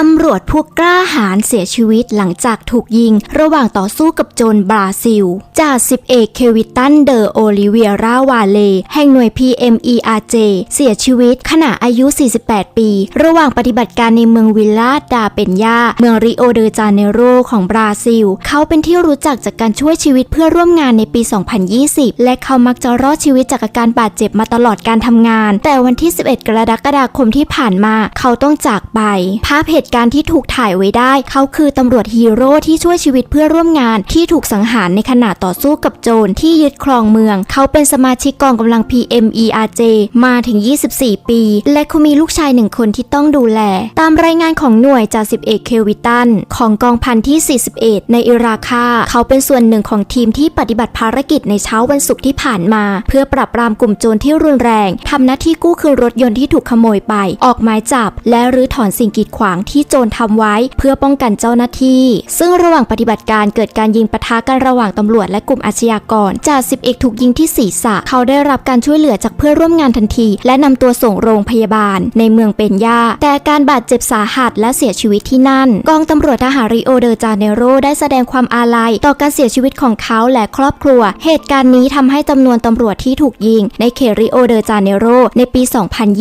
ตำรวจผู้กล้าหาญเสียชีวิตหลังจากถูกยิง ระหว่างต่อสู้กับโจรบราซิล จ่าสิบเอกเควิตันเดอโอลิเวียราวาเล แห่งหน่วย PMERJ เสียชีวิตขณะอายุ 48 ปี ระหว่างปฏิบัติการในเมืองวิลลาดาเปนยา เมืองริโอเดจาเนโรของบราซิล เขาเป็นที่รู้จักจากการช่วยชีวิตเพื่อร่วมงานในปี 2020 และเขามักจะรอดชีวิตจากอาการบาดเจ็บมาตลอดการทำงาน แต่วันที่ 11 กรกฎาคมที่ผ่านมา เขาต้องจากไป ภาพเหตุการณ์ที่ถูกถ่ายไว้ได้ เขาคือตำรวจฮีโร่ที่ช่วยชีวิตเพื่อร่วมงานที่ถูกสังหารในขณะต่อสู้กับโจรที่ยึดครองเมือง เขาเป็นสมาชิกกองกำลัง PMERJ มาถึง 24 ปี และเขามีลูกชายหนึ่งคนที่ต้องดูแล ตามรายงานของหน่วยจ่าสิบเอกเควิตัน ของกองพันที่ 41 ในอิราคา เขาเป็นส่วนหนึ่งของทีมที่ปฏิบัติภารกิจในเช้าวันศุกร์ที่ผ่านมา เพื่อปราบปรามกลุ่มโจรที่รุนแรงทำหน้าที่กู้คืนรถยนต์ที่ถูกขโมยไป ออกหมายจับ และรื้อถอนสิ่งกีดขวางที่ที่โจรทำไว้เพื่อป้องกันเจ้าหน้าที่ ซึ่งระหว่างปฏิบัติการเกิดการยิงปะทะกันระหว่างตำรวจและกลุ่มอาชญากรจ่าสิบเอกถูกยิงที่ศีรษะ เขาได้รับการช่วยเหลือจากเพื่อนร่วมงานทันที และนำตัวส่งโรงพยาบาล ในเมืองเปนยาแต่การบาดเจ็บสาหัสและเสียชีวิตที่นั่น กองตำรวจทหารริโอเดจาเนโรได้แสดงความอาลัย ต่อการเสียชีวิตของเขาและครอบครัว เหตุการณ์นี้ทำให้จำนวนตำรวจที่ถูกยิง ในเขตริโอเดจาเนโรในปี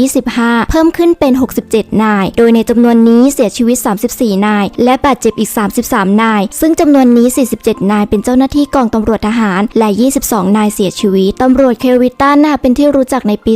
2025 เพิ่มขึ้นเป็น 67 นาย โดยในจำนวนนี้เสียียชีวิต 34 นาย และบาดเจ็บอีก 33 นาย ซึ่งจำนวนนี้ 47 นายเป็นเจ้าหน้าที่กองตำรวจทหาร และ 22 นายเสียชีวิต ตำรวจเควิตันนะเป็นที่รู้จักในปี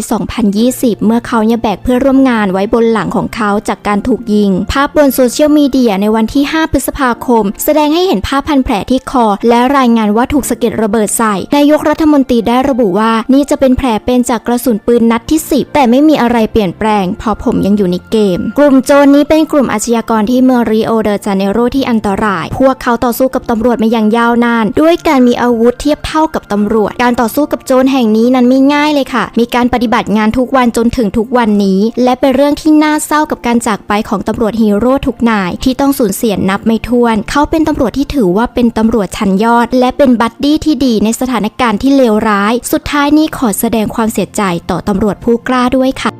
2020 เมื่อเขาเนี่ยแบกเพื่อร่วมงานไว้บนหลังของเขาจากการถูกยิง ภาพบนโซเชียลมีเดียในวันที่ 5 พฤษภาคม แสดงให้เห็นภาพพันแผลที่คอ และรายงานว่าถูกสะเก็ดระเบิดใส่ นายกรัฐมนตรีได้ระบุว่านี่จะเป็นแผลเป็นจากกระสุนปืนนัดที่ 10 แต่ไม่มีอะไรเปลี่ยนแปลงเพราะผมยังอยู่ในเกม กลุ่มโจรนี้เป็นกลุ่มอาชญากรที่เมืองริโอเดอจาเนโรที่อันตราย พวกเขาต่อสู้กับตำรวจมาอย่างยาวนาน ด้วยการมีอาวุธเทียบเท่ากับตำรวจ การต่อสู้กับโจรแห่งนี้นั้นไม่ง่ายเลยค่ะ มีการปฏิบัติงานทุกวันจนถึงทุกวันนี้ และเป็นเรื่องที่น่าเศร้ากับการจากไปของตำรวจฮีโร่ทุกนาย ที่ต้องสูญเสียนับไม่ถ้วน เขาเป็นตำรวจที่ถือว่าเป็นตำรวจชั้นยอด และเป็นบัดดี้ที่ดีในสถานการณ์ที่เลวร้าย สุดท้ายนี้ขอแสดงความเสียใจต่อตำรวจผู้กล้าด้วยค่ะ